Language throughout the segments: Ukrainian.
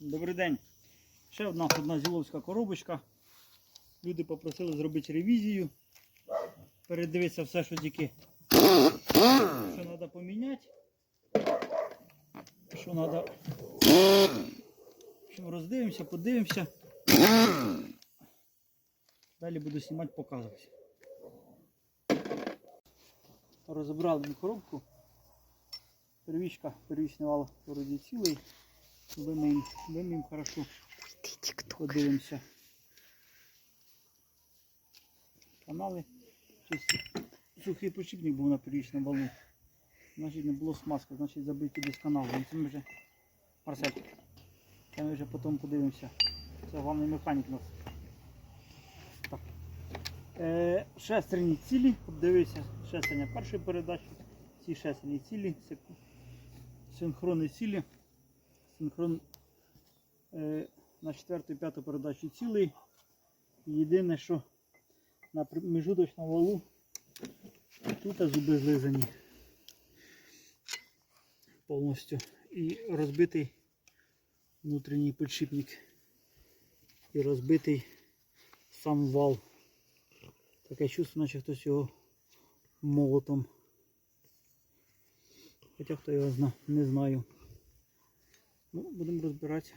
Добрий день. Ще одна одна зіловська коробочка. Люди попросили зробити ревізію. Передивитися все, що тільки що треба поміняти. Що треба. Роздивимося, подивимося. Далі буду знімати, показувати. Розібрали коробку. Первічка, первічний вал вроді цілий. Вимиємо, вимиємо хорошо. Подивимося. Канали. Сухий почіпник був на первічному валу. Значить не було смазки, значить забиті десь канал. Ну, Це ми вже Марсель. Це ми вже потім подивимося. Це головний механік у нас. Так. Е, шестерні цілі, подивися, шестерня першої передачі, ці шестерні цілі, синхронні цілі, синхрон е, на четверту і п'яту передачу цілий. Єдине, що на промежуточному валу тут зуби злизані повністю і розбитий внутрішній підшипник і розбитий сам вал. Таке чувство, наче хтось його молотом. Хоча хто його зна, не знаю. Ну, будемо розбиратися,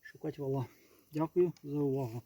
шукати вала. Дякую за увагу.